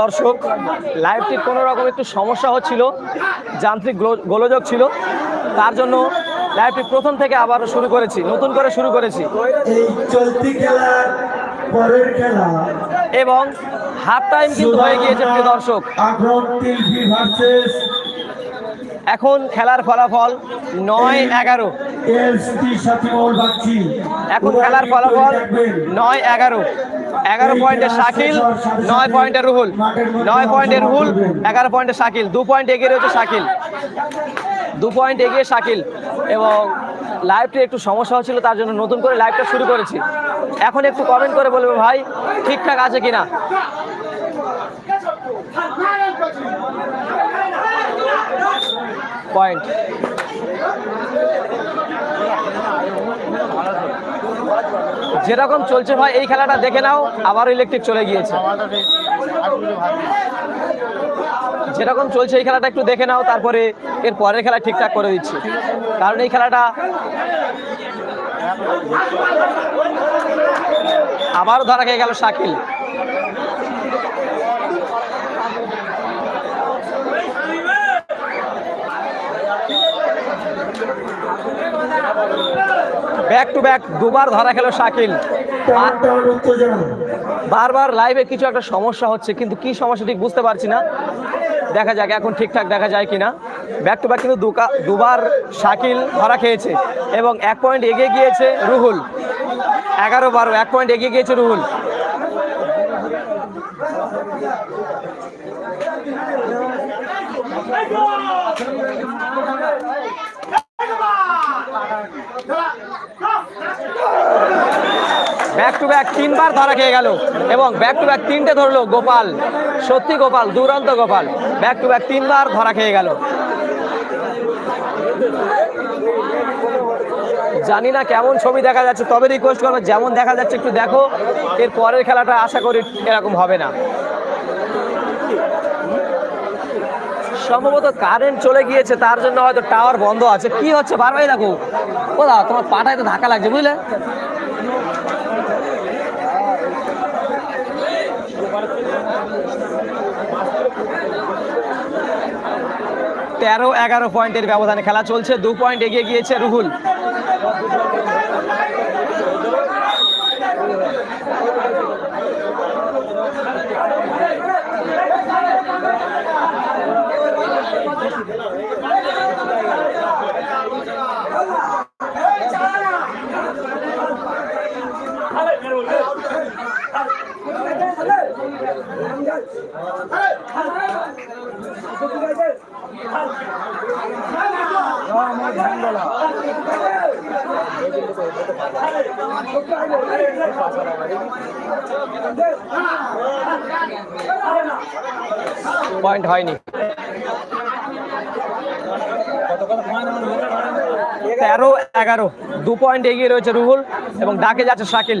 দর্শক লাইভটির কোনো রকম একটু সমস্যা হচ্ছিল যান্ত্রিক গোলযোগ ছিল তার জন্য লাইভটি প্রথম থেকে আবার শুরু করেছি নতুন করে শুরু করেছি। এবং হাফ টাইম কিন্তু হয়ে গিয়েছে দর্শক। এখন খেলার ফলাফল নয় এগারো। এখন খেলার ফলাফল নয় এগারো। এগারো পয়েন্টে শাকিল নয় পয়েন্টে রুহুল। নয় পয়েন্টে রুহুল এগারো পয়েন্টে শাকিল দু পয়েন্ট এগিয়ে রয়েছে শাকিল। দু পয়েন্ট এগিয়ে শাকিল এবং লাইভটি একটু সমস্যা হচ্ছিল তার জন্য নতুন করে লাইভটা শুরু করেছি। এখন একটু কমেন্ট করে বলবে ভাই ঠিকঠাক আছে কিনা? পয়েন্ট। যেরকম চলছে ভাই, এই খেলাটা দেখে নাও আবার ইলেকট্রিক চলে গিয়েছে। যেরকম চলছে এই খেলাটা একটু দেখে নাও, তারপরে এর পরের খেলা ঠিকঠাক করে দিচ্ছি। কারণ এই খেলাটা আবারও ধরা খেয়ে গেল শাকিল। ব্যাক টু ব্যাক দুবার ধরা খেলো শাকিল। বারবার লাইভে কিছু একটা সমস্যা হচ্ছে, কিন্তু কি সমস্যা ঠিক বুঝতে পারছি না। দেখা যাক এখন ঠিকঠাক দেখা যায় কিনা। ব্যাক টু ব্যাক কিন্তু দুবার শাকিল ধরা খেয়েছে এবং এক পয়েন্ট এগিয়ে গিয়েছে রুহুল। এগারো বারো, এক পয়েন্ট এগিয়ে গিয়েছে রুহুল। ব্যাক টু ব্যাক তিনবার ধরা খেয়ে গেল এবং ব্যাক টু ব্যাক তিনটে ধরলো গোপাল। সত্যি গোপাল, দুরন্ত গোপাল। ব্যাক টু ব্যাক তিনবার ধরা খেয়ে গেল। জানি না কেমন ছবি দেখা যাচ্ছে, তবে রিকোয়েস্ট করব, যেমন দেখা যাচ্ছে একটু দেখো। এর পরের খেলাটা আশা করি এরকম হবে না। সম্ভবত কারেন্ট চলে গিয়েছে, তার জন্য হয়তো টাওয়ার বন্ধ আছে। কি হচ্ছে? বারবারই দেখো। ও তোমার পাটায় তো ধাক্কা লাগছে, বুঝলে? তেরো এগারো পয়েন্টের ব্যবধানে খেলা চলছে। দু পয়েন্ট এগিয়ে গিয়েছে রুহুল। পয়েন্ট হয়নি। তেরো এগারো দু পয়েন্ট এগিয়ে রয়েছে রুহুল এবং ডাকে যাচ্ছে শাকিল।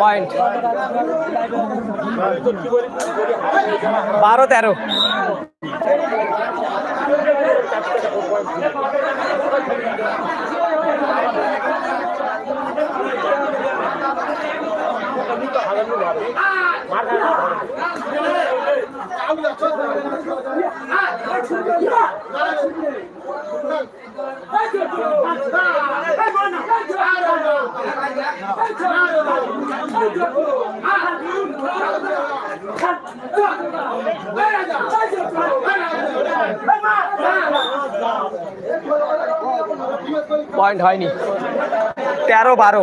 পয়েন্ট বারো তেরো। পয়েন্ট হয়নি। তেরো বারো।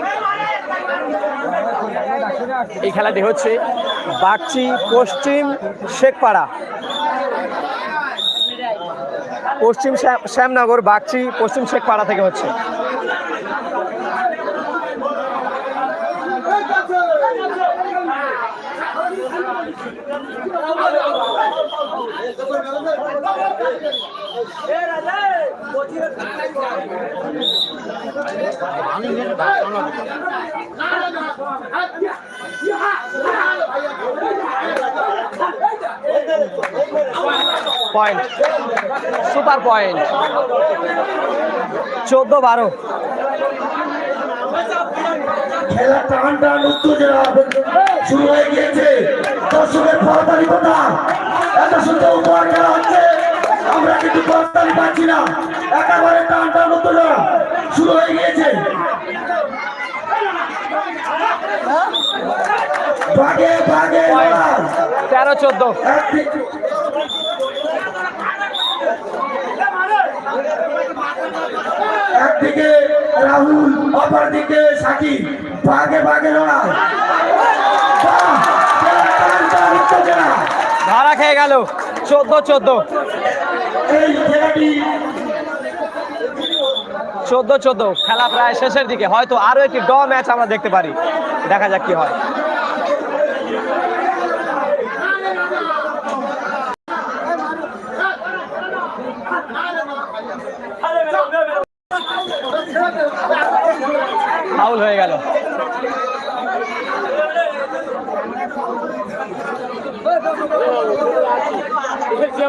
এই খেলাটি হচ্ছে বাগচি পশ্চিম শেখপাড়া। পশ্চিম শ্যাম- শ্যামনগর বাগচি পশ্চিম শেখপাড়া থেকে হচ্ছে। পয়েন্ট সুপার পয়েন্ট চোদ্দ বারো। খেলা টান টান উত্তেজনা। শুরু হয়ে গিয়েছে। দর্শকের পরতালি কথা এত সুন্দর উপহার খেলা হচ্ছে। আমরা কিন্তু পরতালি পাচ্ছি না। একেবারে টান টান উত্তেজনা শুরু হয়ে গিয়েছে। ভাগে ভাগে। তেরো চোদ্দ। একদিকে একদিকে রাহুল অপরদিকে সাকিব। ভাগে ভাগে লড়াই। ধারা খেয়ে গেল। চোদ্দ চোদ্দ। চোদ্দ চোদ্দ। খেলা প্রায় শেষের দিকে। হয়তো আরও একটি ড ম্যাচ আমরা দেখতে পারি। দেখা যাক কি হয় ফাউল হয়ে গেল পয়েন্ট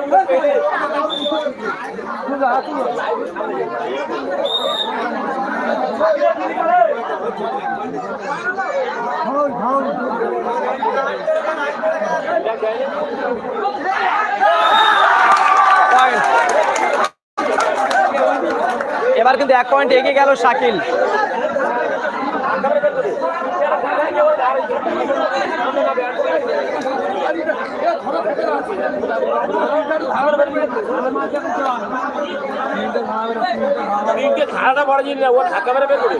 এবার কিন্তু এক পয়েন্ট এগিয়ে গেল শাকিল। তিনটে খাড়াটা বড় জিনিস না, ও ধাক্কা মেরে বের করে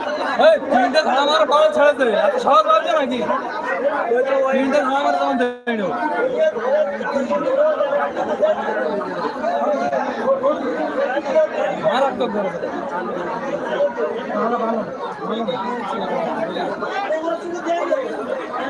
তিনটে ধারা মারা পাওয়া ছেড়ে দেবে এত সহজ ভাবছে নাকি? তিনটে ধারা মারা তখন ধরে নেব মারাত্মক ধরে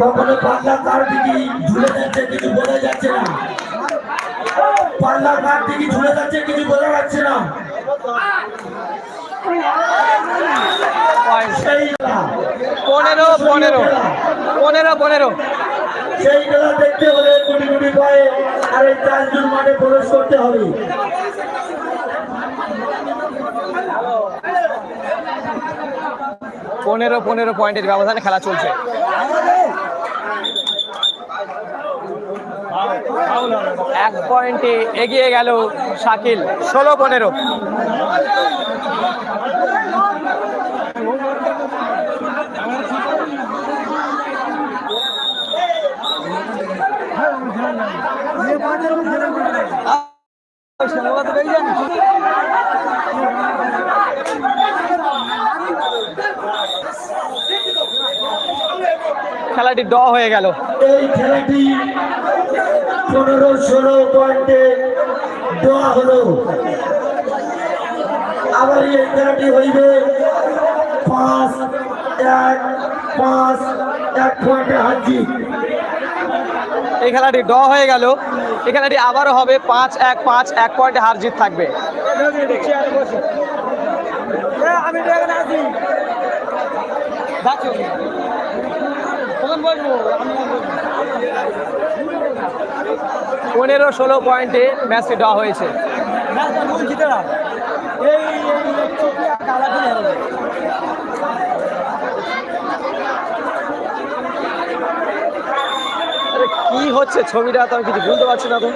কখনো পাল্লা তার দিকে ঝুলে যাচ্ছে কিছু বোঝা যাচ্ছে না। পাল্লা তার দিকে ঝুলে যাচ্ছে কিছু বোঝা যাচ্ছে না। সেই খেলা। পনেরো পনেরো। পনেরো পনেরো। সেই খেলা দেখতে হলে কোটি কোটি পায়ে আর এই চারজন মাঠে প্রবেশ করতে হবে। পনেরো পনেরো পয়েন্টের ব্যবধানে খেলা চলছে। এক পয়েন্টে এগিয়ে গেল শাকিল ষোলো পনেরো। খেলাটি ড হয়ে গেল। এই খেলাটি পনেরো ষোলো পয়েন্টে দেওয়া হলো। আবার এই খেলাটি হইবে পাঁচ এক পাঁচ এক পয়েন্টে হাজি এই খেলাটি ড হয়ে গেল। এই খেলাটি আবারও হবে পাঁচ এক পাঁচ এক পয়েন্টে হার জিত থাকবে। আমি আছি। যাচ্ছি। কখন বসবো পনেরো ষোলো পয়েন্টে ম্যাচটি ড্র হয়েছে। কি হচ্ছে ছবিটা? তো আমি কিছু বুঝতে পারছি না তো।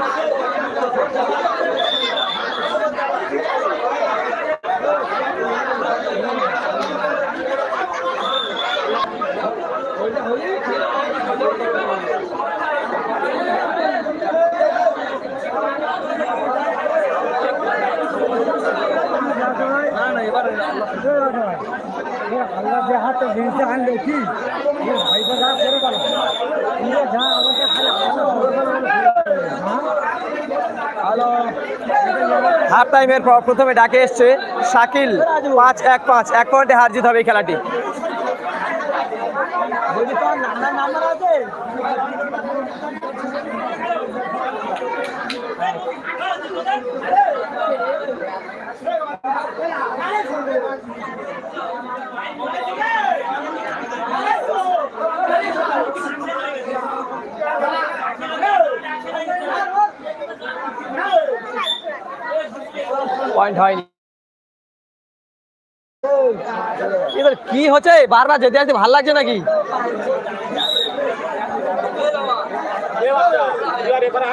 আনলে কি যা করে গেল। যা আমাকে হ্যালো হাফ টাইমের পর প্রথমে ডাকে এসছে শাকিল। পাঁচ এক পাঁচ। এক পয়েন্টে হার জিত হবে এই খেলাটি। আছে? পয়েন্ট হয়নি। এবার কি হচ্ছে? বারবার যেতে আসতে ভালো লাগছে নাকি? এবার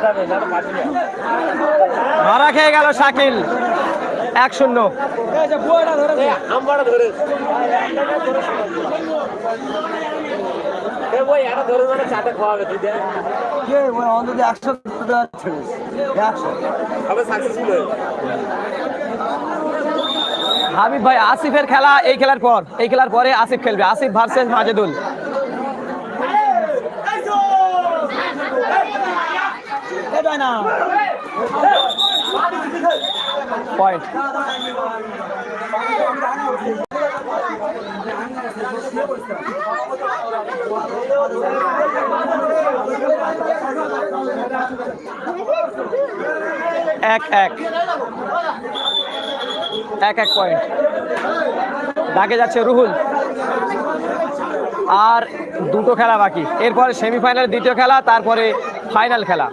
টাকা ছেড়ে একশো আবার সাকসেসফুল হয়ে হাবিব ভাই, আসিফের খেলা এই খেলার পর, এই খেলার পরে আসিফ খেলবে। আসিফ ভার্সেস মাজেদুল। না। পয়েন্ট এক এক। এক এক পয়েন্ট ডাকে যাচ্ছে রুহুল। আর দুটো খেলা বাকি। এরপরে সেমিফাইনাল দ্বিতীয় খেলা, তারপরে ফাইনাল খেলা।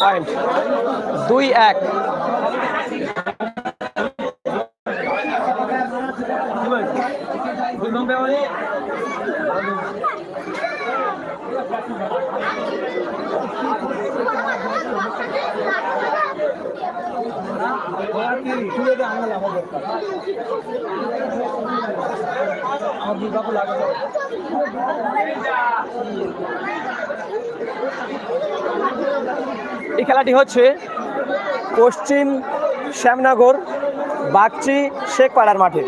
পয়েন্ট দুই এক এই খেলাটি হচ্ছে পশ্চিম শ্যামনগর বাগচি শেখপাড়ার মাঠে।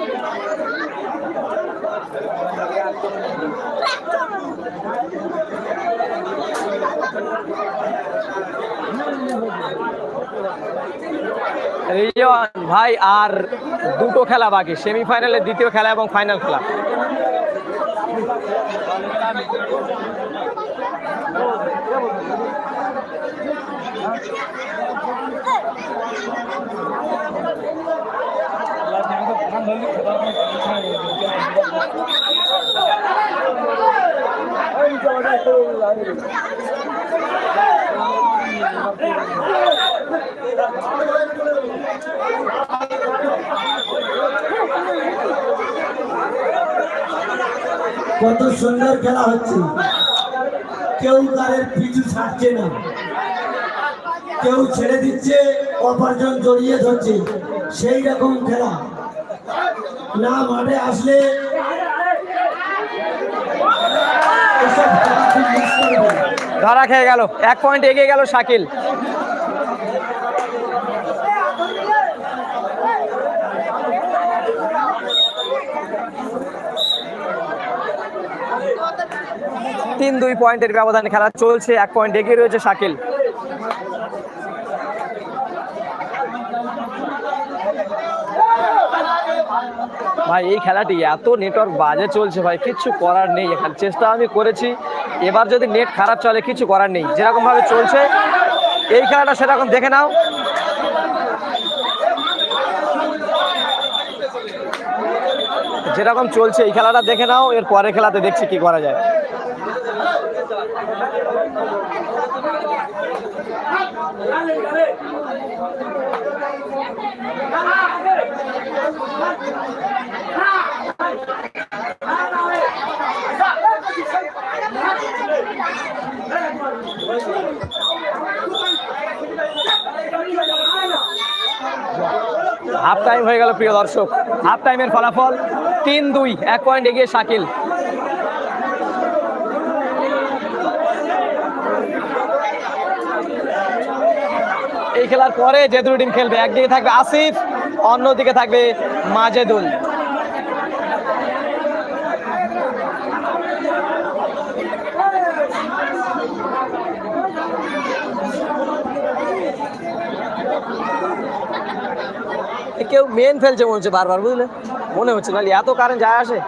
রিজন ভাই আর দুটো খেলা বাকি সেমিফাইনালের দ্বিতীয় খেলা এবং ফাইনাল খেলা। কত সুন্দর খেলা হচ্ছে। কেউ কারের পিছু ছাড়ছে না। কেউ ছেড়ে দিচ্ছে অপার্জন জড়িয়ে ধরছে। সেই রকম খেলা। না মাঠে আসলে এসব খেলা খুব মিস করবে। ধরা খেয়ে গেল। এক পয়েন্ট এগিয়ে গেল শাকিল। তিন দুই পয়েন্টের ব্যবধানে খেলা চলছে। এক পয়েন্ট এগিয়ে রয়েছে শাকিল। ভাই, এই খেলাটি এত নেটওয়ার্ক বাজে চলছে ভাই, কিচ্ছু করার নেই এখানে। চেষ্টা আমি করেছি, এবার যদি নেট খারাপ চলে কিছু করার নেই। যেরকম ভাবে চলছে, এই খেলাটা সেরকম দেখে নাও। যেরকম চলছে, এই খেলাটা দেখে নাও, এর পরের খেলাতে দেখছি কি করা যায়। হাফ টাইম হয়ে গেল প্রিয় দর্শক। হাফ টাইমের ফলাফল তিন দুই, এক পয়েন্ট এগিয়ে শাকিল। এই খেলার পরে যে টিম খেলবে। একদিকে থাকবে আসিফ, অন্যদিকে থাকবে মাজেদুল। কেউ মেন ফেলছে মনে হচ্ছে বারবার, বুঝলে? মনে হচ্ছে নাহলে এত কারেন্ট যায় আসে।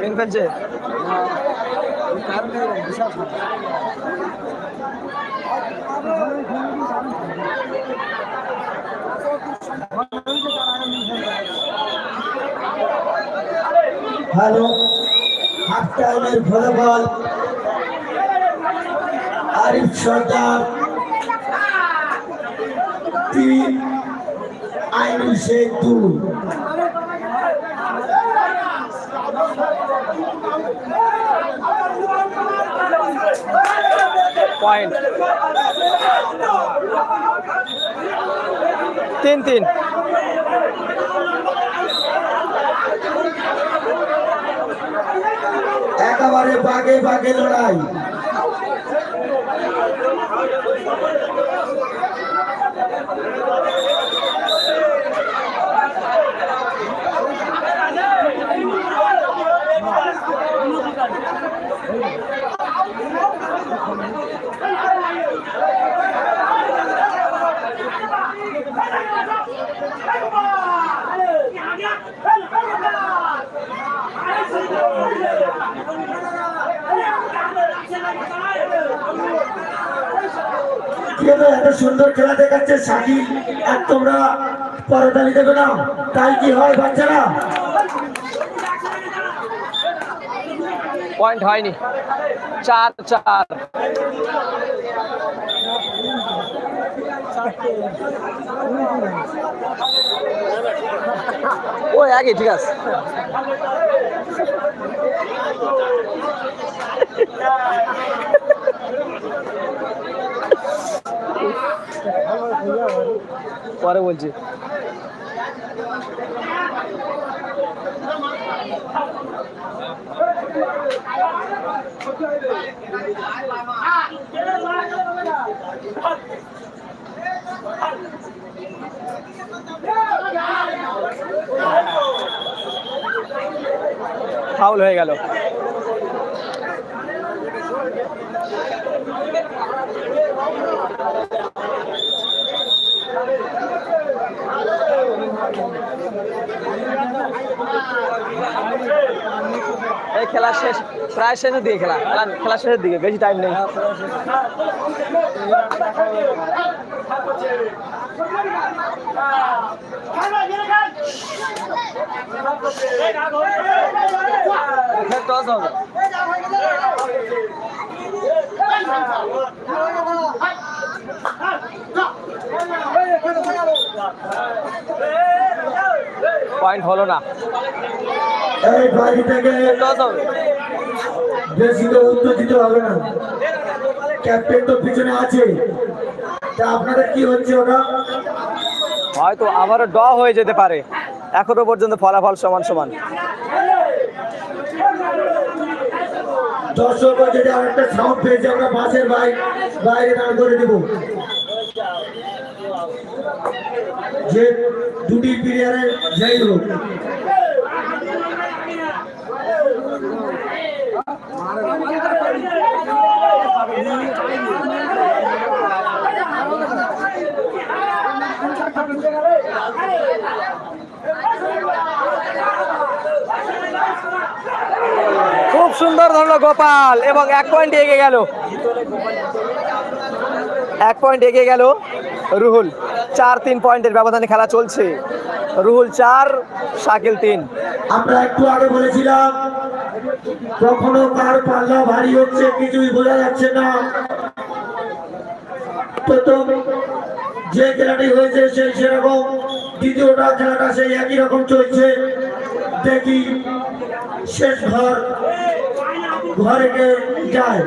মেন ফেলছে? হ্যালো। হাফ টাইমের ফলাফল আরিফ সর্দার। তিন আইনুল শেখ দুই। তিন তিন। একেবারে বাগে বাগে লড়াই। হলো এত সুন্দর খেলা দেখাচ্ছে সাকিব, আর তোমরা পরতালি দেবে না। তাই কি হয় বাচ্চারা? পয়েন্ট হয়নি। চার চার। ও, একই, ঠিক আছে। পারে বলছি। ফাউল হয়ে গেল। এই খেলা শেষ প্রায় শেষের দিকে খেলা খেলা খেলা শেষের দিকে বেশি টাইম নেই টস হবে পয়েন্ট হলো না। এই থেকে হবে না। ক্যাপ্টেন তো পিছনে আছে। তা আপনাদের কি হচ্ছে ওটা? হয়তো আবারও ড হয়ে যেতে পারে। এখনও পর্যন্ত ফলাফল সমান সমান। দর্শক যদি আরেকটা সাউন্ড পেয়েছে আমরা বাসের বাইরে দাঁড় করে দেবো। যে দুটি প্লেয়ারে যাই হোক খুব সুন্দর ধরলো গোপাল, এবং এক পয়েন্ট এগিয়ে গেল। এক পয়েন্ট এগিয়ে গেল। রুহুল, চার তিন পয়েন্টের ব্যবধানে খেলা চলছে। রুহুল, চার, শাকিল তিন। আমরা একটু আগে বলেছিলাম, কখনো কার পাল্লা ভারী হচ্ছে কিছুই বোঝা যাচ্ছে না। প্রথম যে খেলাটি হয়েছে সেই সেরকম, দ্বিতীয়টা খেলাটা সেই একই রকম চলছে। দেখি শেষ ঘর, ঘরে যায়।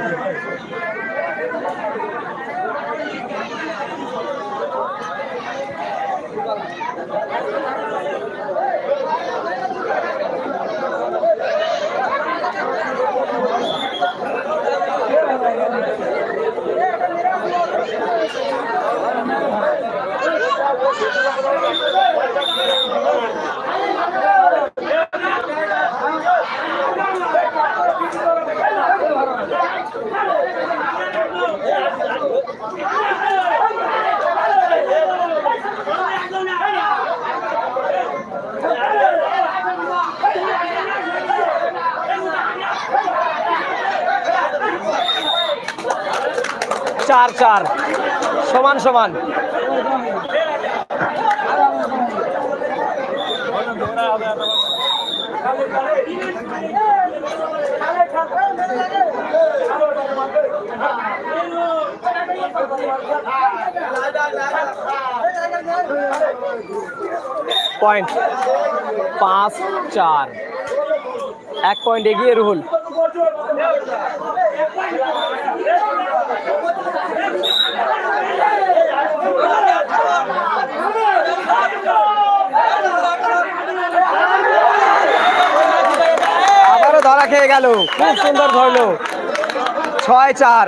চার চার সমান সমান। পয়েন্ট পাঁচ চার। এক পয়েন্ট এগিয়ে রুহুল। খেয়ে গেল। খুব সুন্দর ধরলো। ছয় চার।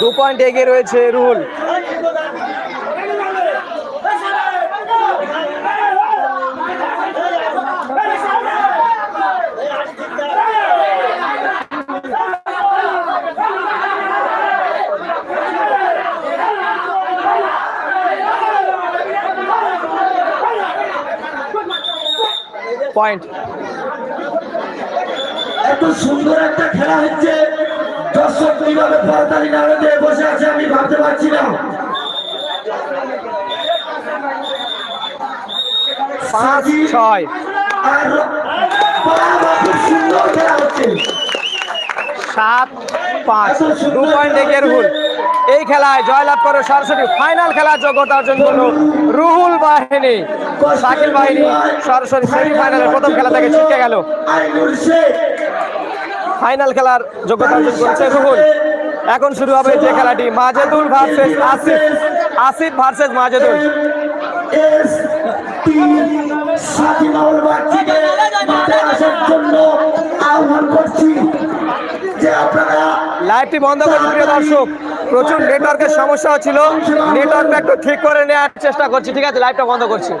দু পয়েন্ট এগিয়ে রয়েছে রুহুল। পয়েন্ট। এত সুন্দর একটা খেলা হচ্ছে। দর্শক কীভাবে পরতালি নাড়ে দিয়ে বসে আছে আমি ভাবতে পারছি না। পাঁচ ছয়। আর খুব সুন্দর খেলা হচ্ছে। সাত পাঁচ। দু পয়েন্ট এগিয়ে রুহুল। এই খেলায় জয়লাভ করে সরাসরি ফাইনাল খেলার যোগ্যতা অর্জন করল রুহুল বাহিনী। শাকিল বাহিনী সরাসরি সেমিফাইনালের প্রথম খেলা থেকে ছিটকে গেল। ফাইনাল খেলার যোগ্যতা অর্জন করেছে রুহুল। এখন শুরু হবে যে খেলাটি। মাজেদুল ভার্সেস আসিফ। আসিফ ভার্সেস মাজেদুল। লাইভটি বন্ধ করছি প্রিয় দর্শক। প্রচুর নেটওয়ার্কের সমস্যা ছিল। নেটওয়ার্কটা একটু ঠিক করে নেওয়ার চেষ্টা করছি। ঠিক আছে লাইভটা বন্ধ করছি।